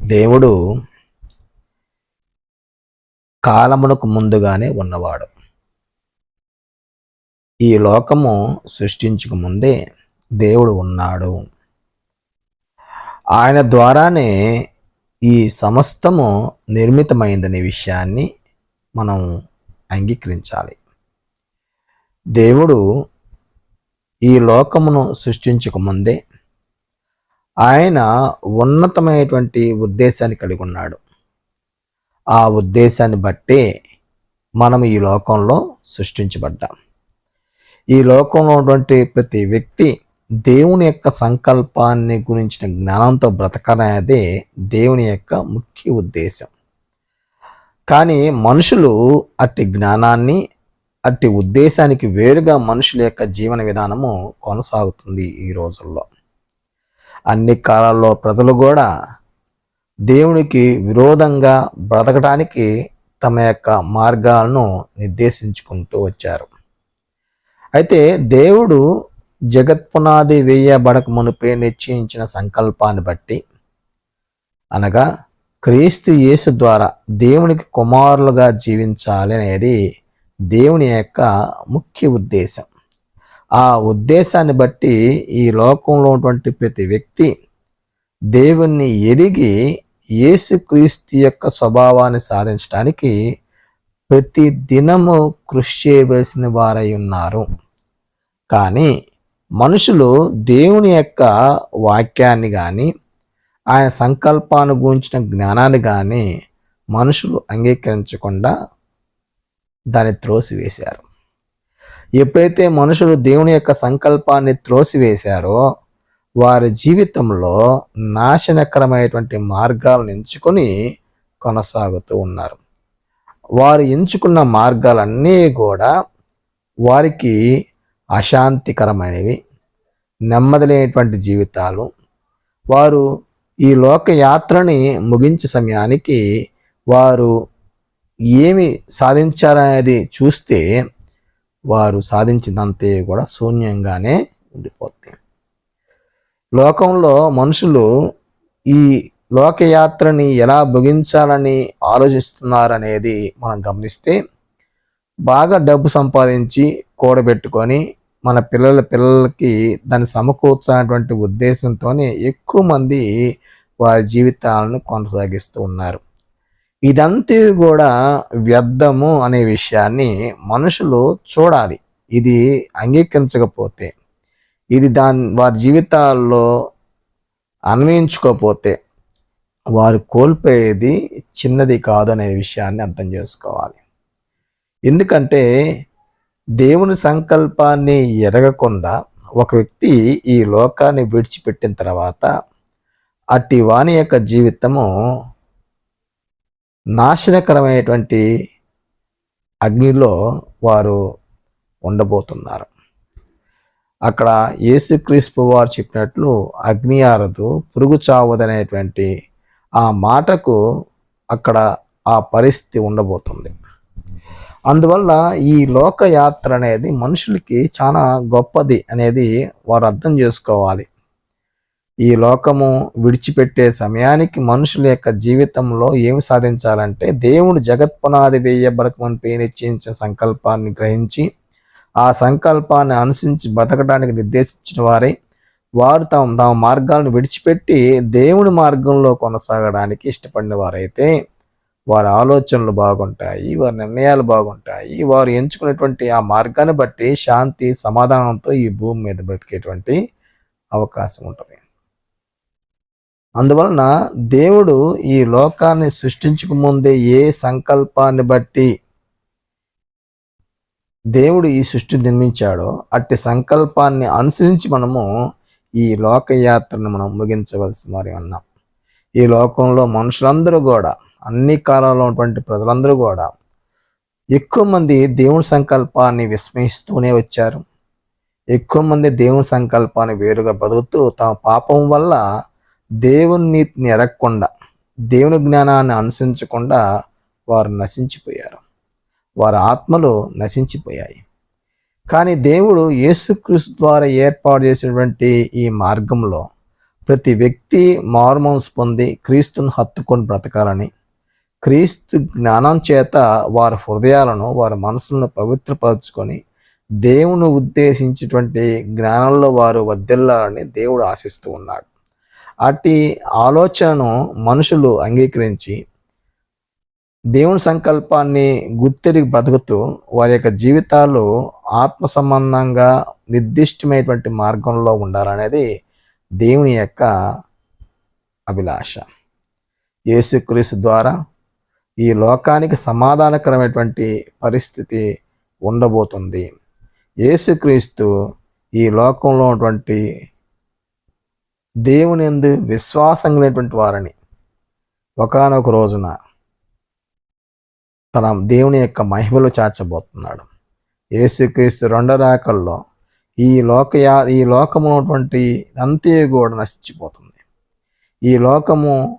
దేవుడు కాలమునకు ముందుగానే ఉన్నవాడు. ఈ లోకము సృష్టించక ముందే దేవుడు ఉన్నాడు. ఆయన ద్వారానే ఈ సమస్తము నిర్మితమైందనే విషయాన్ని మనం అంగీకరించాలి. దేవుడు ఈ లోకమును సృష్టించక ముందే ఆయన ఉన్నతమైనటువంటి ఉద్దేశాన్ని కలిగి ఉన్నాడు ఆ ఉద్దేశాన్ని బట్టే మనం ఈ లోకంలో సృష్టించబడ్డాం. ఈ లోకంలో ఉన్నటువంటి ప్రతి వ్యక్తి దేవుని యొక్క సంకల్పాన్ని గురించిన జ్ఞానంతో బ్రతకనేదే దేవుని యొక్క ముఖ్య ఉద్దేశం. కానీ మనుషులు అట్టి జ్ఞానాన్ని అట్టి ఉద్దేశానికి వేరుగా మనుషుల యొక్క జీవన విధానము కొనసాగుతుంది ఈ రోజుల్లో. అన్ని కాలాల్లో ప్రజలు కూడా దేవునికి విరోధంగా బ్రతకటానికి తమ యొక్క మార్గాలను నిర్దేశించుకుంటూ వచ్చారు. అయితే దేవుడు జగత్పునాది వేయబడక మునిపే నిశ్చయించిన సంకల్పాన్ని బట్టి అనగా క్రీస్తు యేసు ద్వారా దేవునికి కుమారులుగా జీవించాలి అనేది దేవుని యొక్క ముఖ్య ఉద్దేశం. ఆ ఉద్దేశాన్ని బట్టి ఈ లోకంలో ఉన్నటువంటి ప్రతి వ్యక్తి దేవుణ్ణి ఎరిగి యేసుక్రీస్తు యొక్క స్వభావాన్ని సాధించడానికి ప్రతి దినము కృషి చేయవలసిన వారై ఉన్నారు. కానీ మనుషులు దేవుని యొక్క వాక్యాన్ని కానీ ఆయన సంకల్పాన్ని గురించిన జ్ఞానాన్ని కానీ మనుషులు అంగీకరించకుండా దాన్ని త్రోసివేశారు. ఎప్పుడైతే మనుషులు దేవుని యొక్క సంకల్పాన్ని త్రోసివేశారో వారి జీవితంలో నాశనకరమైనటువంటి మార్గాలను ఎంచుకొని కొనసాగుతూ ఉన్నారు. వారు ఎంచుకున్న మార్గాలన్నీ కూడా వారికి అశాంతికరమైనవి నెమ్మదిలేనటువంటి జీవితాలు. వారు ఈ లోక యాత్రని ముగించే సమయానికి వారు ఏమి సాధించారనేది చూస్తే వారు సాధించినంతే కూడా శూన్యంగానే ఉండిపోతుంది లోకంలో మనుషులు ఈ లోకయాత్రని ఎలా ముగించాలని ఆలోచిస్తున్నారనేది మనం గమనిస్తే బాగా డబ్బు సంపాదించి కూడబెట్టుకొని మన పిల్లల పిల్లలకి దాన్ని సమకూర్చాలనేటువంటి ఉద్దేశంతోనే ఎక్కువ మంది వారి జీవితాలను కొనసాగిస్తూ ఉన్నారు. ఇదంతా కూడా వ్యర్థము అనే విషయాన్ని మనుషులు చూడాలి. ఇది అంగీకరించకపోతే ఇది దాని వారి జీవితాల్లో అన్వయించుకోకపోతే వారు కోల్పోయేది చిన్నది కాదు అనే విషయాన్ని అర్థం చేసుకోవాలి. ఎందుకంటే దేవుని సంకల్పాన్ని ఎరగకుండా ఒక వ్యక్తి ఈ లోకాన్ని విడిచిపెట్టిన తర్వాత అట్టి వాణి యొక్క జీవితము నాశనకరమైనటువంటి అగ్నిలో వారు ఉండబోతున్నారు. అక్కడ యేసుక్రీస్తు వారు చెప్పినట్లు అగ్ని ఆరదు పురుగు చావదనేటువంటి ఆ మాటకు అక్కడ ఆ పరిస్థితి ఉండబోతుంది. అందువల్ల ఈ లోకయాత్ర అనేది మనుషులకి చాలా గొప్పది అనేది వారు అర్థం చేసుకోవాలి. ఈ లోకము విడిచిపెట్టే సమయానికి మనుషుల యొక్క జీవితంలో ఏమి సాధించాలంటే దేవుడు జగత్పునాది వేయబడకమని నిశ్చయించిన సంకల్పాన్ని గ్రహించి ఆ సంకల్పాన్ని అనుసరించి బతకడానికి నిర్దేశించిన వారే. వారు తమ తమ మార్గాలను విడిచిపెట్టి దేవుని మార్గంలో కొనసాగడానికి ఇష్టపడిన వారైతే వారి ఆలోచనలు బాగుంటాయి వారి నిర్ణయాలు బాగుంటాయి. వారు ఎంచుకునేటువంటి ఆ మార్గాన్ని బట్టి శాంతి సమాధానంతో ఈ భూమి మీద బ్రతికేటువంటి అవకాశం ఉంటుంది. అందువలన దేవుడు ఈ లోకాన్ని సృష్టించక ముందే ఏ సంకల్పాన్ని బట్టి దేవుడు ఈ సృష్టి నిర్మించాడో అట్టి సంకల్పాన్ని అనుసరించి మనము ఈ లోకయాత్రను మనం ముగించవలసి మరి ఉన్నాం ఈ లోకంలో మనుషులందరూ కూడా అన్ని కాలాల్లో ఉన్నటువంటి ప్రజలందరూ కూడా ఎక్కువ మంది దేవుని సంకల్పాన్ని విస్మయిస్తూనే వచ్చారు. ఎక్కువ మంది దేవుని సంకల్పాన్ని వేరుగా బతుకుతూ తమ పాపం వల్ల దేవుని నీతిని ఎరగకుండా దేవుని జ్ఞానాన్ని అనుసరించకుండా వారు నశించిపోయారు. వారి ఆత్మలు నశించిపోయాయి. కానీ దేవుడు యేసుక్రీస్తు ద్వారా ఏర్పాటు చేసినటువంటి ఈ మార్గంలో ప్రతి వ్యక్తి మార్మోన్స్ పొంది క్రీస్తును హత్తుకొని బ్రతకాలని క్రీస్తు జ్ఞానం చేత వారి హృదయాలను వారి మనసులను పవిత్రపరచుకొని దేవుని ఉద్దేశించినటువంటి జ్ఞానంలో వారు వద్దెల్లాలని దేవుడు ఆశిస్తూ ఉన్నాడు. అట్టి ఆలోచనను మనుషులు అంగీకరించి దేవుని సంకల్పాన్ని గుర్తెరిగి బ్రతుకుతూ వారి యొక్క జీవితాలు ఆత్మ సంబంధంగా నిర్దిష్టమైనటువంటి మార్గంలో ఉండాలనేది దేవుని యొక్క అభిలాష. యేసుక్రీస్తు ద్వారా ఈ లోకానికి సమాధానకరమైనటువంటి పరిస్థితి ఉండబోతుంది. యేసుక్రీస్తు ఈ లోకంలో ఉన్నటువంటి దేవుని ఎందు విశ్వాసం కలిగినటువంటి వారిని ఒకనొక రోజున తన దేవుని యొక్క మహిమలో చాచబోతున్నాడు. యేసుక్రీస్తు రెండో రాకల్లో ఈ లోకయా ఈ లోకము ఉన్నటువంటి అంతే కూడా నశించిపోతుంది. ఈ లోకము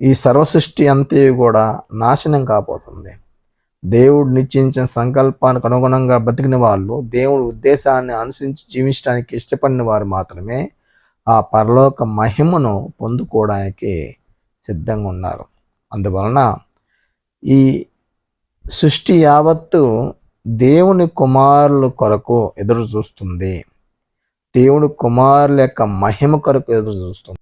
ఈ సర్వసృష్టి అంతే కూడా నాశనం కాబోతుంది. దేవుడు నిశ్చయించిన సంకల్పానికి అనుగుణంగా బతికిన వాళ్ళు దేవుడి ఉద్దేశాన్ని అనుసరించి జీవించడానికి ఇష్టపడిన వారు మాత్రమే ఆ పరలోక మహిమను పొందుకోవడానికి సిద్ధంగా ఉన్నారు. అందువలన ఈ సృష్టి యావత్తు దేవుని కుమారుల కొరకు ఎదురు చూస్తుంది. దేవుని కుమారుల యొక్క మహిమ కొరకు ఎదురు చూస్తుంది.